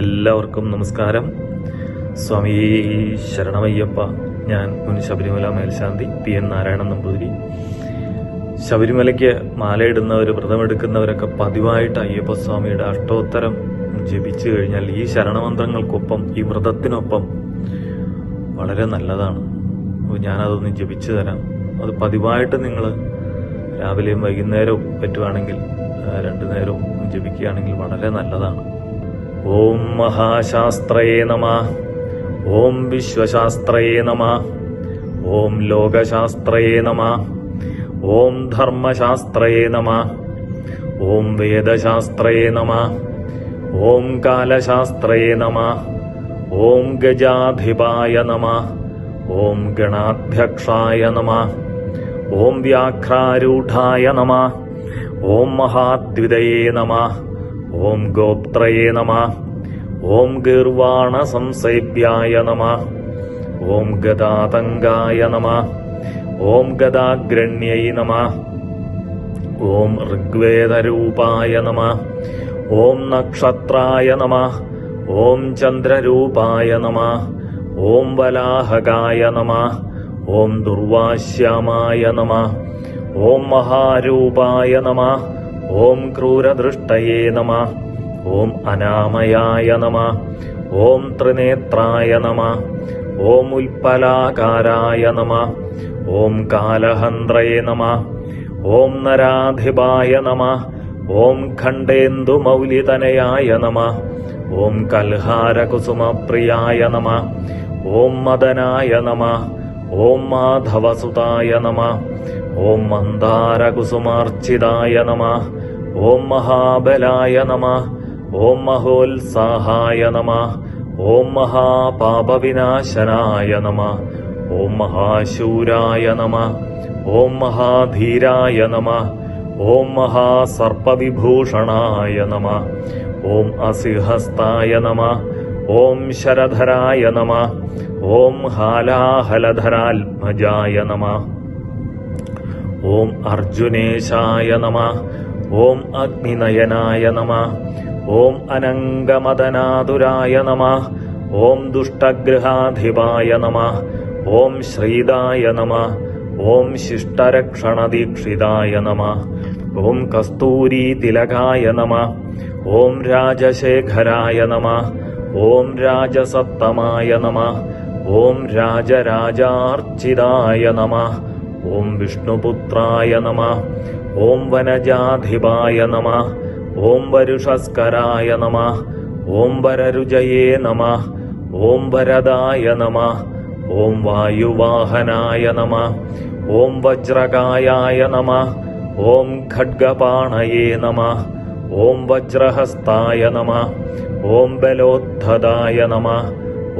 എല്ലാവർക്കും നമസ്കാരം. സ്വാമി ശരണമയ്യപ്പ ഞാൻ മുൻ ശബരിമല മേൽശാന്തി പി എൻ നാരായണൻ നമ്പൂതിരി. ശബരിമലയ്ക്ക് മാലയിടുന്നവർ വ്രതമെടുക്കുന്നവരൊക്കെ പതിവായിട്ട് അയ്യപ്പ സ്വാമിയുടെ അഷ്ടോത്തരം ജപിച്ചു കഴിഞ്ഞാൽ ഈ ശരണമന്ത്രങ്ങൾക്കൊപ്പം ഈ വ്രതത്തിനൊപ്പം വളരെ നല്ലതാണ്. അപ്പോൾ ഞാനതൊന്ന് ജപിച്ചു തരാം. അത് പതിവായിട്ട് നിങ്ങൾ രാവിലെയും വൈകുന്നേരവും പറ്റുവാണെങ്കിൽ രണ്ടു നേരവും ജപിക്കുകയാണെങ്കിൽ വളരെ നല്ലതാണ്. ഓം മഹാശാസ്ത്രയേ നമ. ഓം വിശ്വശാസ്ത്രയേ നമ. ഓം ലോകശാസ്ത്രയേ നമ. ഓം ധർമ്മശാസ്ത്രയേ നമ. ഓം വേദശാസ്ത്രയേ നമ. ഓം കാലശാസ്ത്രയേ നമ. ഓം ഗജാധിപായ നമ. ഓം ഗണാധ്യക്ഷായ നമ. ഓം വ്യാഘ്രാരൂഢായ നമ. ഓം മഹാദ്വിതയേ നമ. ഓം ഗോപ്ത്രയേ നമ. ഓം ഗീർവാണ സംസേബ്യായ നമ. ഓം ഗദാതങ്കായ നമ. ഓം ഗതാഗ്രണ്യൈ നമ. ഓം ഋഗ്വേദരൂപായ നമ. ഓം നക്ഷത്രായ നമ. ഓം ചന്ദ്രരൂപായ നമ. ഓം വലാഹകായ നമ. ഓം ദുർവാശ്യാമായ നമ. ഓം മഹാരൂപായ നമ. ഓം ക്രൂരദൃഷ്ടയേ നമ. ഓം അനാമയായ നമ. ഓം ത്രിനേത്രായ നമ. ഓം ഉൽപ്പലാകാരായ നമ. ഓം കാലഹന്ത്രയേ നമ. ഓം നരാധിപായ നമ. ഓം ഖണ്ഡേന്ദുമൗലിതനയായ നമ. ഓം കൽഹാരകുസുമപ്രിയായ നമ. ഓം മദനായ നമ. ഓം മാധവസുതായ നമ. ഓം മന്ദാരകുസുമാർച്ചിതായ നമ ഓം മഹാബലായ നമ ഓം മഹോത്സാഹായ നമ ഓം മഹാപാപവിനാശനായ നമ ഓം മഹാശൂരായ നമ ഓം മഹാധീരായ നമ ഓം മഹാസർപ്പവിഭൂഷണായ നമ ഓം അസിഹസ്തായ നമ ഓം ശരധരായ നമ ഓം ഹാലാഹലധരാത്മജായ നമ. ഓം അർജുനേശായ നമ ഓം അഗ്നിനയനായ നമ ഓം അനംഗമദനാതുരായ നമ ഓം ദുഷ്ടഗ്രഹാധിപായ നമ ഓം ശ്രീതായ നമ ഓം ശിഷ്ടരക്ഷണദീക്ഷിതായ നമ ഓം കസ്തൂരീതിലകായ നമ ഓം രാജശേഖരായ നമ ഓം രാജസത്തമായ നമ ഓം രാജരാജാർച്ചിതായ നമ ഓം വിഷ്ണുപുത്രായ നമ ഓം വനജാധിപായ നമ ഓം വരുഷസ്കരായ നമ ഓം വരരുജയേ നമ ഓം വരദായ നമ ഓം വായുവാഹനായ നമ ഓം വജ്രകായായ നമ ഓം ഖഡ്ഗപാണയേ നമ ഓം വജ്രഹസ്തായ നമ ഓം ബലോദ്ധതായ നമ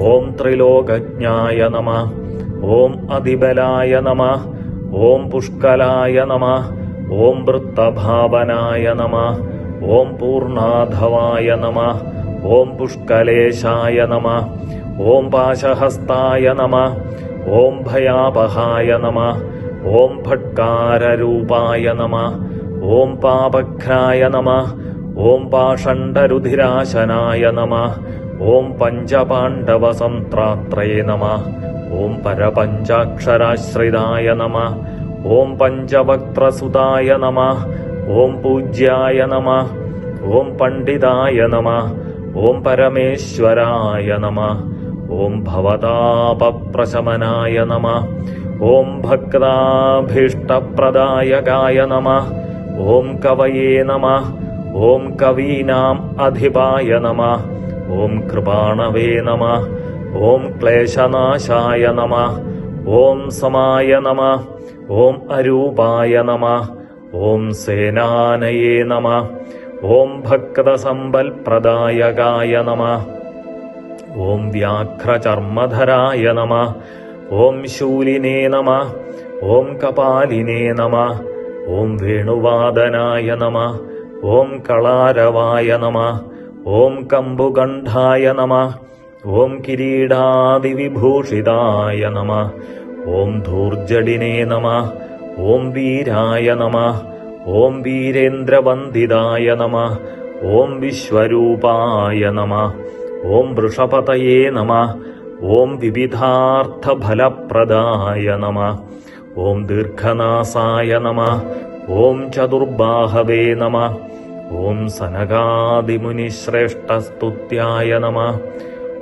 ഓം ത്രിലോകജ്ഞായ നമ ഓം അതിബലായ നമ ഓം പുഷ്കലായ നമ ഓം വൃത്തഭാവനായ നമ ഓം പൂർണാധവായ നമ ഓം പുഷ്കലേശായ നമ ഓം പാശഹസ്തായ നമ ഓം ഭയാപഹായ നമ ഓം ഭട്കാരൂപായ നമ ഓം പാപഘ്നായ നമ ഓം പാഷണ്ഡരുധിരാശനായ നമ ഓം പഞ്ചപാണ്ഡവസംത്രാത്രയേ നമ. ॐ परपञ्चाक्षराश्रिताय नमः ॐ पञ्चवक्त्रसुताय नमः ॐ पूज्याय नमः ॐ पण्डिताय नमः ॐ परमेश्वराय नमः ॐ भवतापप्रशमनाय नमः ॐ भक्ताभीष्टप्रदायकाय नमः ॐ कवये नमः ॐ कवीनाम् अधिपाय नमः ॐ कृपाणवे नमः ഓം ക്ലേശനാശായ നമ ഓം സമായ നമ ഓം അരൂപായ നമ ഓം സേനാനയേ നമ ഓം ഭക്തസമ്പൽപ്രദായകായ നമ ഓം വ്യാഘ്രചർമ്മധരായ നമ ഓം ശൂലിനേ നമ ഓം കപാലിനേ നമ ഓം വേണുവാദനായ നമ ഓം കളാരവായ നമ ഓം കമ്പുകണ്ഠായ നമ ഓം കിരീടാതിവിഭൂഷിതായ നമ. ഓം ധൂർജടിനേ നമ. ഓം വീരായ നമ. ഓം വീരേന്ദ്രവന്ദിതായ നമ. ഓം വിശ്വരൂപായ നമ. ഓം വൃഷപതയേ നമ. ഓം വിവിധാർത്ഥഫലപ്രദായ നമ. ഓം ദീർഘനാസായ നമ. ഓം ചതുർബാഹവേ നമ. ഓം സനകാദിമുനിശ്രേഷ്ഠസ്തുത്യായ നമ.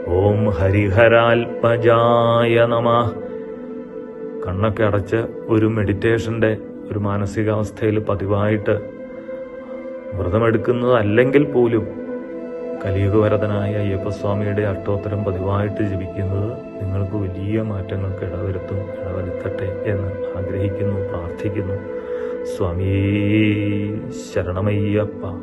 ഓം ഹരിഹരാൽപജായ നമ. കണ്ണൊക്കെ അടച്ച് ഒരു മെഡിറ്റേഷന്റെ ഒരു മാനസികാവസ്ഥയിൽ പതിവായിട്ട് വ്രതമെടുക്കുന്നതല്ലെങ്കിൽ പോലും കലിയുഗവരതനായ അയ്യപ്പസ്വാമിയുടെ അഷ്ടോത്തരം പതിവായിട്ട് ജപിക്കുന്നത് നിങ്ങൾക്ക് വലിയ മാറ്റങ്ങൾക്ക് ഇടവരുത്തും ഇടവരുത്തട്ടെ എന്ന് ആഗ്രഹിക്കുന്നു പ്രാർത്ഥിക്കുന്നു. സ്വാമിയേ ശരണമയ്യപ്പ.